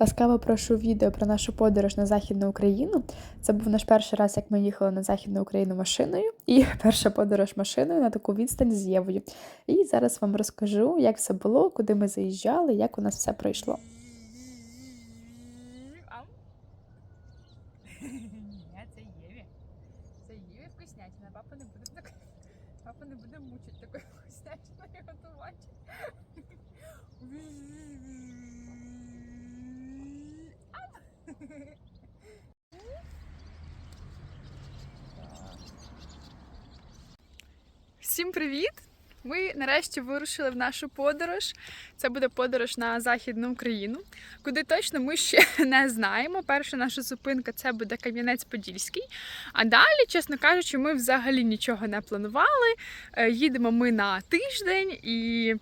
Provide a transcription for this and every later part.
Ласкаво прошу відео про нашу подорож на Західну Україну. Це був наш перший раз, як ми їхали на Західну Україну машиною, і перша подорож машиною на таку відстань з Євою. І зараз вам розкажу, як все було, куди ми заїжджали, як у нас все пройшло. Ам. Ні, це Єві. Це Єві вкуснятина. Папа не буде так. Папа не буде мучити такою вкуснятиною готувати. Ам. Всім привіт! Ми нарешті вирушили в нашу подорож. Це буде подорож на Західну Україну, куди точно ми ще не знаємо. Перша наша зупинка це буде Кам'янець-Подільський. А далі, чесно кажучи, ми взагалі нічого не планували. Е, Їдемо ми на тиждень і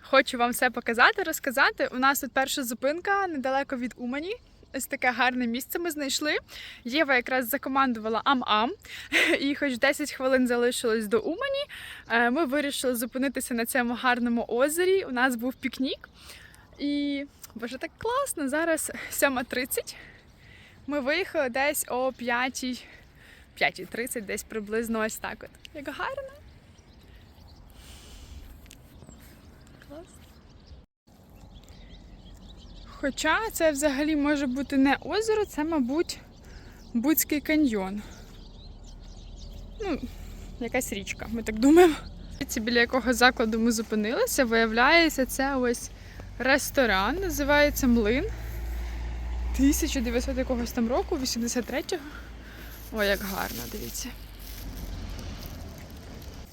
хочу вам все показати, розказати. У нас тут перша зупинка недалеко від Умані. Ось таке гарне місце ми знайшли. Єва якраз закомандувала ам-ам, і хоч 10 хвилин залишилось до Умані. Е, Ми вирішили зупинитися на цьому гарному озері. У нас був пікнік. І боже, так класно. Зараз 7.30. Ми виїхали десь о 5. 5.30, десь приблизно ось так. От. Як гарно. Клас. Хоча це взагалі може бути не озеро, це, мабуть, Буцький каньйон. Ну, якась річка, ми так думаємо. Біля якого закладу ми зупинилися, виявляється, це ось ресторан, називається Млин. 1900 якогось там року, 83-го. Ой, як гарно, дивіться.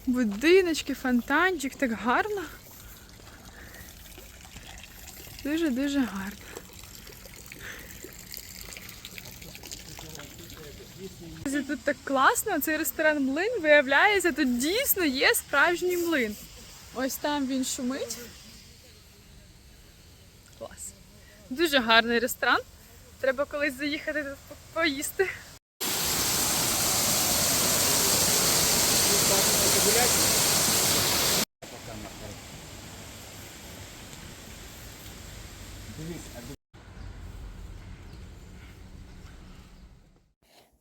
Будиночки, фонтанчик, так гарно. Дуже-дуже гарно. Тут так класно, цей ресторан млин виявляється, тут дійсно є справжній млин. Ось там він шумить. Клас. Дуже гарний ресторан. Треба колись заїхати тут по- поїсти.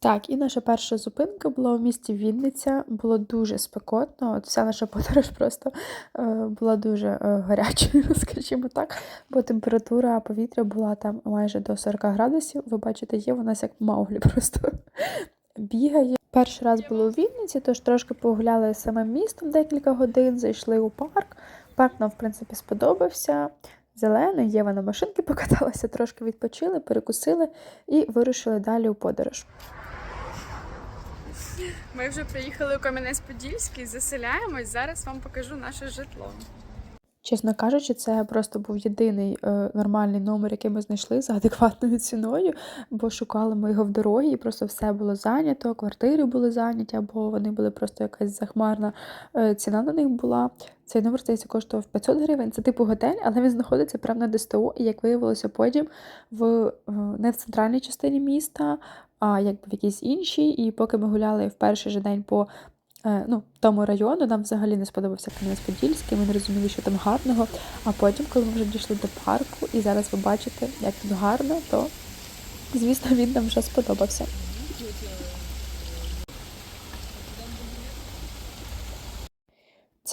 Так, і наша перша зупинка була у місті Вінниця. Було дуже спекотно. От вся наша подорож просто е, була дуже е, гарячою, скажімо так, бо температура повітря була там майже до 40 градусів. Ви бачите, є у нас як Мауглі просто бігає. Перший раз було у Вінниці, тож трошки погуляли самим містом декілька годин, зайшли у парк. Парк нам, в принципі, сподобався. Зелений, Єва на машинки покаталася, трошки відпочили, перекусили і вирушили далі у подорож. Ми вже приїхали у Кам'янець-Подільський, заселяємось. Зараз вам покажу наше житло. Чесно кажучи, це просто був єдиний е, нормальний номер, який ми знайшли за адекватною ціною, бо шукали ми його в дорогі, і просто все було зайнято, квартири були зайняті, або вони були просто якась захмарна е, ціна на них була. Цей номер здається коштував 500 гривень. Це типу готель, але він знаходиться прямо на ДСТО, і як виявилося потім в е, не в центральній частині міста, а якби в якійсь іншій. І поки ми гуляли в перший же день по ну, тому району, нам взагалі не сподобався Кам'янець-Подільський, ми не розуміли, що там гарного. А потім, коли ми вже дійшли до парку, і зараз ви бачите, як тут гарно, то звісно він нам вже сподобався.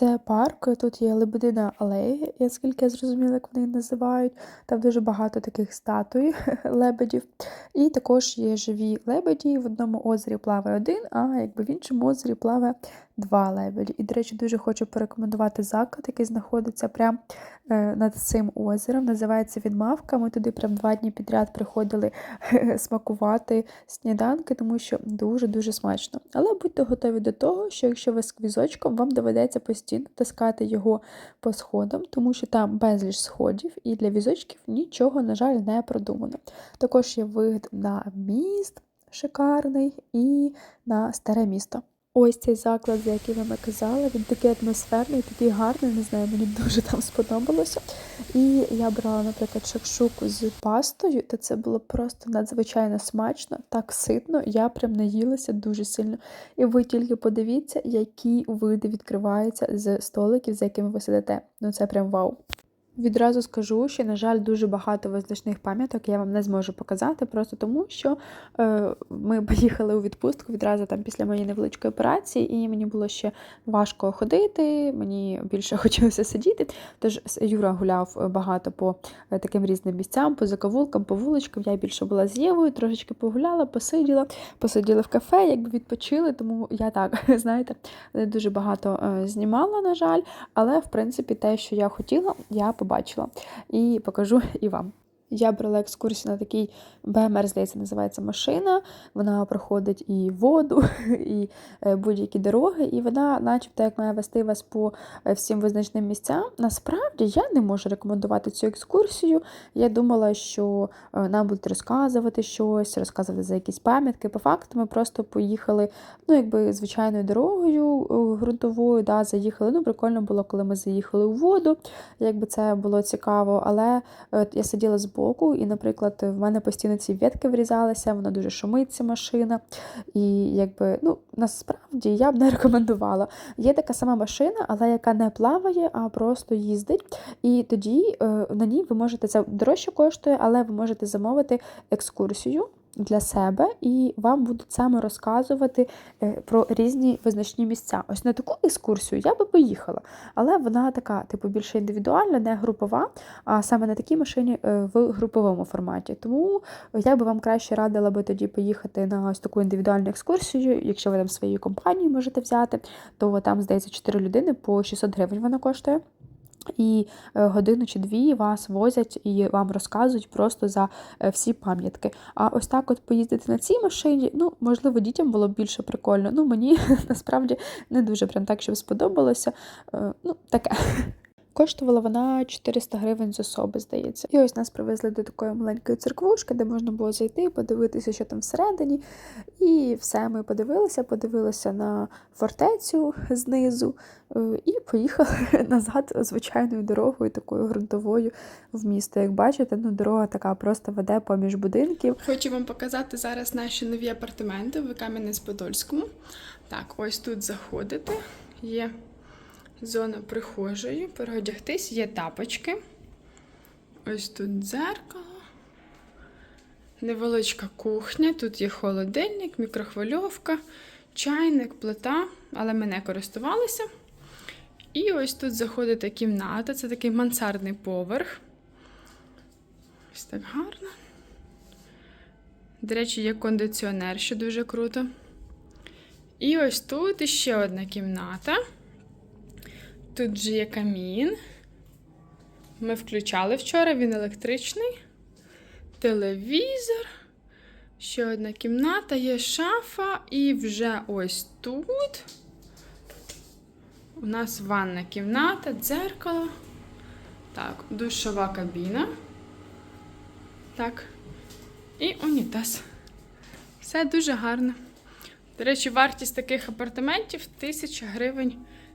Це парк, тут є Лебедина алея, наскільки я зрозуміла, як вони її називають. Там дуже багато таких статуй лебедів. І також є живі лебеді. В одному озері плаває один, а якби в іншому озері плаває два лебеді. І, до речі, дуже хочу порекомендувати заклад, який знаходиться прямо е, над цим озером. Називається він Мавка. Ми туди прям два дні підряд приходили смакувати сніданки, тому що дуже-дуже смачно. Але будьте готові до того, що якщо ви з квізочком, вам доведеться постійно таскати його по сходам, тому що там безліч сходів, і для візочків нічого, на жаль, не продумано. Також є вид на міст шикарний і на старе місто. Ось цей заклад, за який вам я казала, він такий атмосферний, такий гарний, не знаю, мені дуже там сподобалося. І я брала, наприклад, шакшуку з пастою, та це було просто надзвичайно смачно, так ситно, я прям наїлася дуже сильно. І ви тільки подивіться, які види відкриваються з столиків, за якими ви сидите. Ну це прям вау. Відразу скажу, що, на жаль, дуже багато визначних пам'яток я вам не зможу показати, просто тому що е, ми поїхали у відпустку відразу там після моєї невеличкої операції, і мені було ще важко ходити, мені більше хотілося сидіти. Тож Юра гуляв багато по е, таким різним місцям, по закавулкам, по вуличкам. Я більше була з Євою, трошечки погуляла, посиділа, посиділи в кафе, якби відпочили, тому я так, знаєте, не дуже багато е, знімала, на жаль. Але, в принципі, те, що я хотіла, я побачила і покажу і вам. Я брала екскурсію на такий БМР, здається, називається машина. Вона проходить і воду, і е, будь-які дороги, і вона, начебто, як має вести вас по е, всім визначним місцям. Насправді я не можу рекомендувати цю екскурсію. Я думала, що е, нам будуть розказувати щось, розказувати за якісь пам'ятки. По факту, ми просто поїхали ну, якби звичайною дорогою ґрунтовою, да, заїхали. Ну, прикольно було, коли ми заїхали у воду, якби це було цікаво. Але я сиділа збоку, і, наприклад, в мене постійно ці ветки врізалися, вона дуже шумить, ця машина. І якби, ну, насправді я б не рекомендувала. Є така сама машина, але яка не плаває, а просто їздить. І тоді е, на ній ви можете це дорожче коштує, але ви можете замовити екскурсію. Для себе, і вам будуть саме розказувати е, про різні визначні місця. Ось на таку екскурсію я би поїхала, але вона така, типу, більше індивідуальна, не групова, а саме на такій машині е, в груповому форматі. Тому я би вам краще радила би тоді поїхати на ось таку індивідуальну екскурсію. Якщо ви там своєю компанією можете взяти, то там, здається, 4 людини по 600 гривень вона коштує. І е, годину чи дві вас возять і вам розказують просто за е, всі пам'ятки. А ось так, от поїздити на цій машині, ну можливо, дітям було б більше прикольно. Ну мені насправді не дуже прям так, щоб сподобалося. Е, Ну, таке. Коштувала вона 400 гривень з особи, здається. І ось нас привезли до такої маленької церквушки, де можна було зайти, подивитися, що там всередині. І все, ми подивилися, подивилися на фортецю знизу е, і поїхали назад звичайною дорогою, такою ґрунтовою в місто. Як бачите, ну дорога така просто веде поміж будинків. Хочу вам показати зараз наші нові апартаменти в Кам'янець-Подольському. Так, ось тут заходите. Є зона прихожої, переодягтись, є тапочки. Ось тут дзеркало. Невеличка кухня. Тут є холодильник, мікрохвильовка, чайник, плита, але ми не користувалися. І ось тут заходите кімната. Це такий мансардний поверх. Ось так гарно. До речі, є кондиціонер, що дуже круто. І ось тут іще одна кімната. Тут же є камін. Ми включали вчора, він електричний. Телевізор. Ще одна кімната, є шафа, і вже ось тут. У нас ванна кімната, дзеркало. Так, душова кабіна. Так. І унітаз. Все дуже гарно. До речі, вартість таких апартаментів 1000 гривень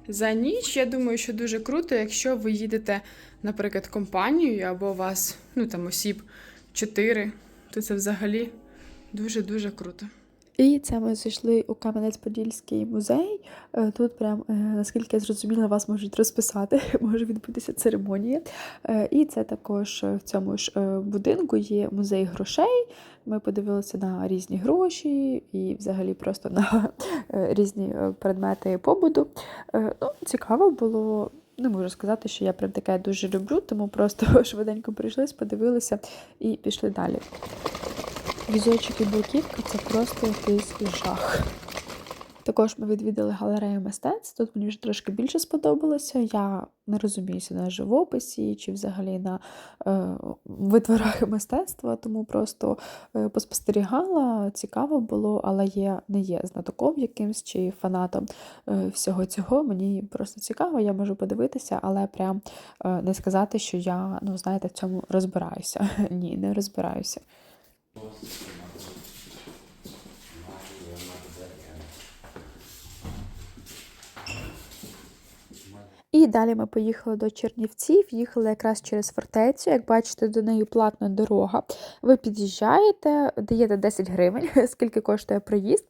за ніч. Я думаю, що дуже круто, якщо ви їдете, наприклад, компанією або вас ну, там, осіб 4, то це взагалі дуже-дуже круто. І це ми зайшли у Кам'янець-Подільський музей. Е, Тут, прям, е, наскільки я зрозуміла, вас можуть розписати, може відбутися церемонія. Е, І це також в цьому ж будинку є музей грошей. Ми подивилися на різні гроші і взагалі просто на різні предмети побуту. Е, Ну, цікаво було. Не можу сказати, що я прям таке дуже люблю, тому просто швиденько прийшли, подивилися і пішли далі. Візочок і блоківка це просто якийсь жах. Також ми відвідали галерею мистецтв. Тут мені вже трошки більше сподобалося. Я не розуміюся на живописі чи взагалі на е, витворах мистецтва, тому просто е, поспостерігала, цікаво було, але я не є знатоком якимсь чи фанатом е, всього цього. Мені просто цікаво, я можу подивитися, але прям е, не сказати, що я, ну знаєте, в цьому розбираюся. Ні, не розбираюся. І Далі ми поїхали до Чернівців, їхали якраз через фортецю. Як бачите, до неї платна дорога. Ви під'їжджаєте, даєте 10 гривень, скільки коштує проїзд.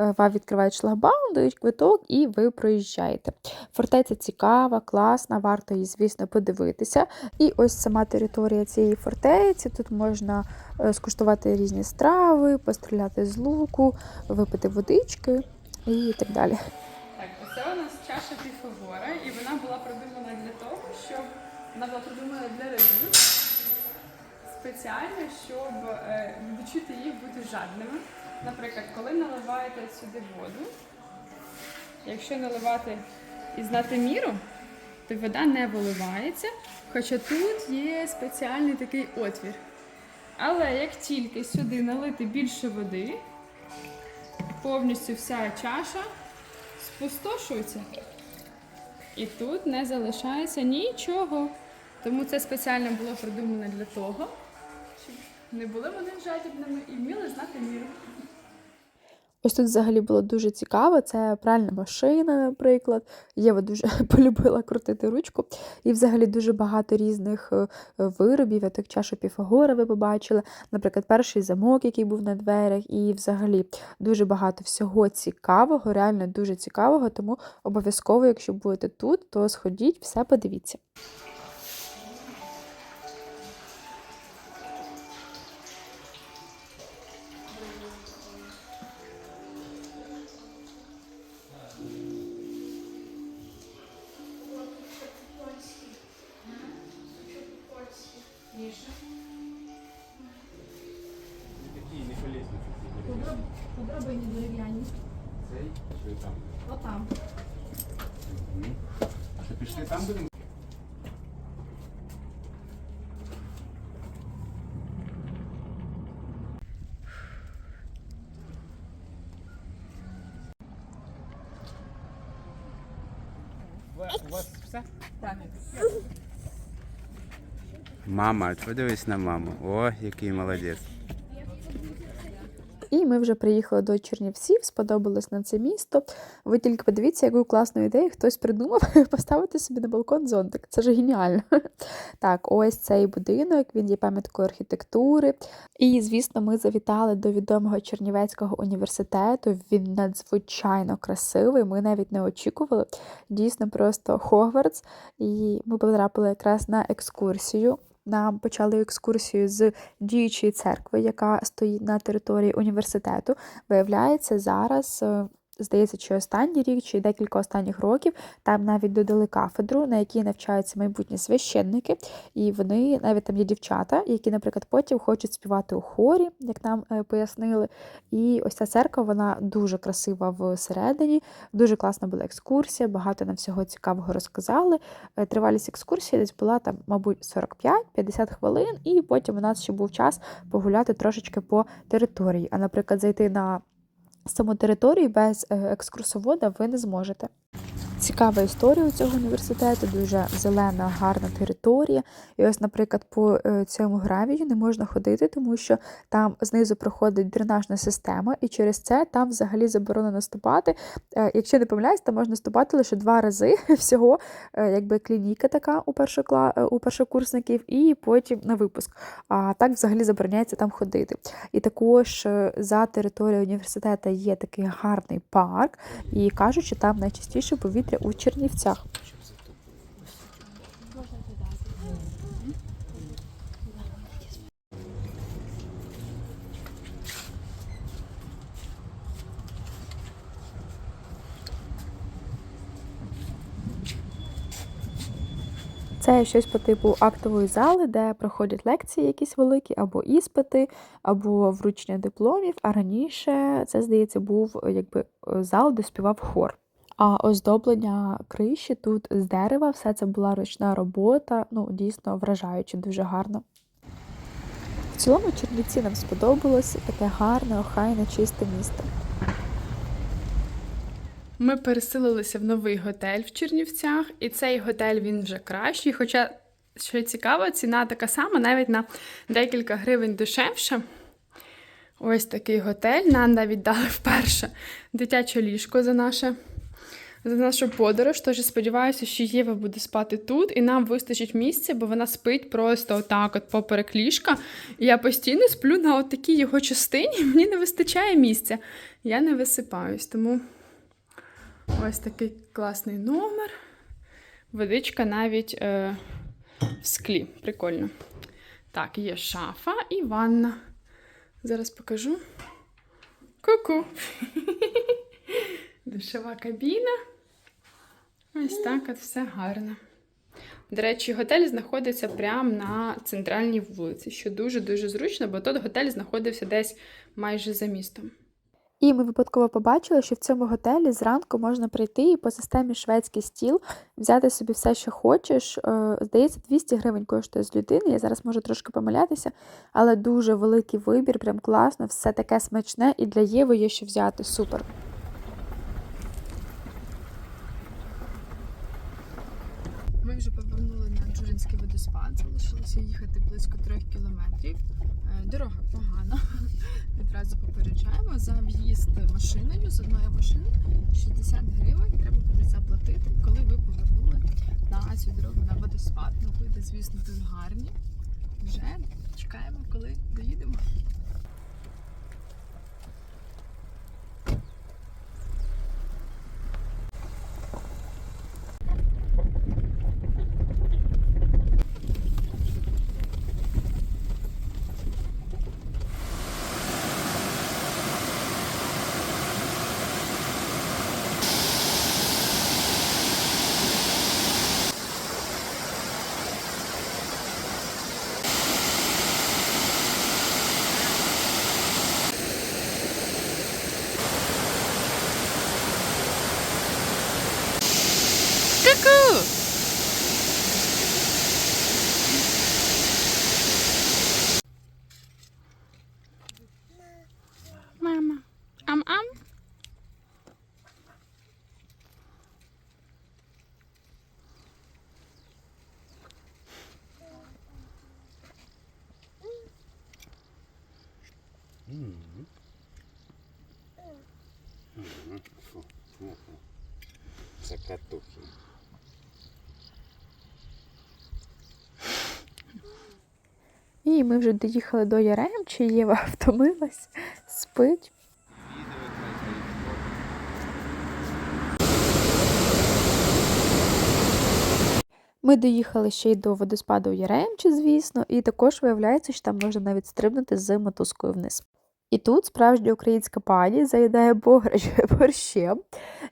Е, Вам відкривають шлагбаум, дають квиток, і ви проїжджаєте. Фортеця цікава, класна, варто її, звісно, подивитися. І ось сама територія цієї фортеці. Тут можна е, скуштувати різні страви, постріляти з луку, випити водички і так далі. Так, оце у нас чаша Піфагора, і вона була придумана для того, щоб була для рибин спеціально, щоб е, відчути їх бути жадними. Наприклад, коли наливаєте сюди воду, якщо наливати і знати міру, то вода не виливається, хоча тут є спеціальний такий отвір. Але як тільки сюди налити більше води, повністю вся чаша спустошується. І тут не залишається нічого. Тому це спеціально було придумано для того, щоб не були вони жадібними і вміли знати міру. Ось тут взагалі було дуже цікаво. Це пральна машина, наприклад. Єва дуже полюбила крутити ручку. І взагалі дуже багато різних е, виробів, як чашу Піфагора ви побачили. Наприклад, перший замок, який був на дверях, і взагалі дуже багато всього цікавого, реально дуже цікавого. Тому обов'язково, якщо будете тут, то сходіть, все подивіться. Попробуй не дерев'яні. Цей чи там. Отам. Мгм. А то пішли там будемо? У вас все? Мама, подивись на маму. О, який молодець. І ми вже приїхали до Чернівців, сподобалось на це місто. Ви тільки подивіться, яку класну ідею хтось придумав поставити собі на балкон зонтик. Це ж геніально. Так, ось цей будинок, він є пам'яткою архітектури. І, звісно, ми завітали до відомого Чернівецького університету. Він надзвичайно красивий. Ми навіть не очікували. Дійсно, просто Хогвартс. І ми потрапили якраз на екскурсію. Нам почали екскурсію з діючої церкви, яка стоїть на території університету. Виявляється, зараз, е, здається, що останній рік чи декілька останніх років там навіть додали кафедру, на якій навчаються майбутні священники, і вони навіть там є дівчата, які, наприклад, потім хочуть співати у хорі, як нам е, пояснили. І ось ця церква, вона дуже красива всередині, дуже класна була екскурсія, багато нам всього цікавого розказали. Е, Тривалість екскурсії десь була там, мабуть, 45-50 хвилин, і потім у нас ще був час погуляти трошечки по території. А, наприклад, зайти на саму територію без е, екскурсовода ви не зможете. Цікава історія у цього університету, дуже зелена, гарна територія. І ось, наприклад, по е, цьому гравію не можна ходити, тому що там знизу проходить дренажна система, і через це там взагалі заборонено ступати. Е, Якщо не помиляюсь, там можна ступати лише два рази всього, е, якби клініка така у першокла... у першокурсників, і потім на випуск. А так взагалі забороняється там ходити. І також за територією університету є такий гарний парк, і кажуть, що там найчастіше повітря у Чернівцях. Це щось по типу актової зали, де проходять лекції якісь великі, або іспити, або вручення дипломів. А раніше це, здається, був якби е, зал, де співав хор. А оздоблення криші тут з дерева, все це була ручна робота, ну дійсно вражаюче, дуже гарно. В цілому Чернівці нам сподобалось таке гарне, охайне, чисте місто. Ми переселилися в новий готель в Чернівцях, і цей готель він вже кращий. Хоча, що цікаво, ціна така сама, навіть на декілька гривень дешевше. Ось такий готель. Нам навіть дали вперше дитяче ліжко за наше за нашу подорож. Тож сподіваюся, що Єва буде спати тут, і нам вистачить місця, бо вона спить просто отак, от поперек ліжка. І я постійно сплю на от такій його частині. Мені не вистачає місця. Я не висипаюсь. Тому ось такий класний номер. Водичка навіть е, в склі. Прикольно. Так, є шафа і ванна. Зараз покажу. Ку-ку. Душова кабіна. Ось так от все гарно. До речі, готель знаходиться прямо на центральній вулиці, що дуже-дуже зручно, бо тут готель знаходився десь майже за містом. І ми випадково побачили, що в цьому готелі зранку можна прийти і по системі шведський стіл взяти собі все, що хочеш. Е, Здається, 200 гривень коштує з людини. Я зараз можу трошки помилятися, але дуже великий вибір, прям класно, все таке смачне, і для Єви є що взяти. Супер. Ми вже повернули на Джуринський водоспад. Залишилося їхати близько трьох кілометрів. Е, Дорога погана. Відразу попереджаємо. За в'їзд машиною з одної машини 60 гривень треба буде заплатити, коли ви повернули на цю дорогу на водоспад. Ну, види, звісно, тут гарні. Вже чекаємо, коли доїдемо. Мама. Ам-ам. Закатухи. І ми вже доїхали до Яремчі, Єва втомилась, спить. Ми доїхали ще й до водоспаду Яремчі, звісно, і також виявляється, що там можна навіть стрибнути з мотузкою вниз. І тут справжня українська пані заїдає бограч борщем.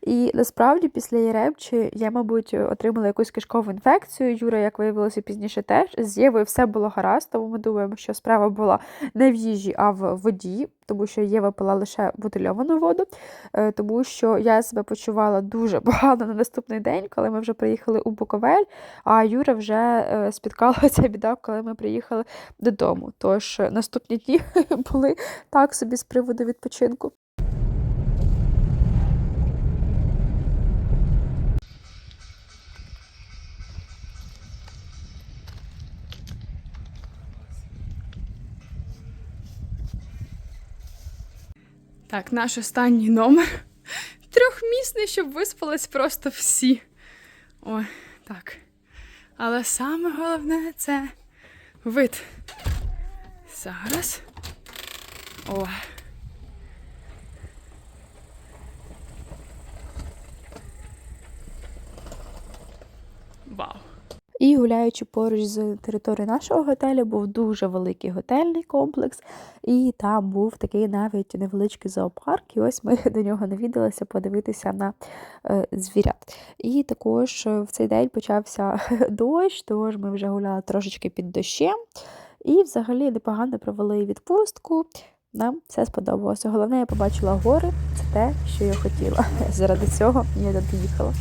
І насправді після Яремчі я, мабуть, отримала якусь кишкову інфекцію. Юра, як виявилося пізніше, теж з все було гаразд, тому ми думаємо, що справа була не в їжі, а в воді, тому що Єва пила лише бутильовану воду, Е, тому що я себе почувала дуже погано на наступний день, коли ми вже приїхали у Буковель, а Юра вже спіткалася спіткала ця біда, коли ми приїхали додому. Тож е, наступні дні були так собі з приводу відпочинку. Так, наш останній номер. Трьохмісний, щоб виспались просто всі. Ой, так. Але саме головне це вид. Зараз. О. Вау. І гуляючи поруч з територією нашого готелю, був дуже великий готельний комплекс, і там був такий навіть невеличкий зоопарк. І ось ми до нього навідалися подивитися на е, звірят. І також е, в цей день почався дощ, тож ми вже гуляли трошечки під дощем. І взагалі непогано провели відпустку. Нам все сподобалося. Головне, я побачила гори, це те, що я хотіла. Заради цього я доїхала.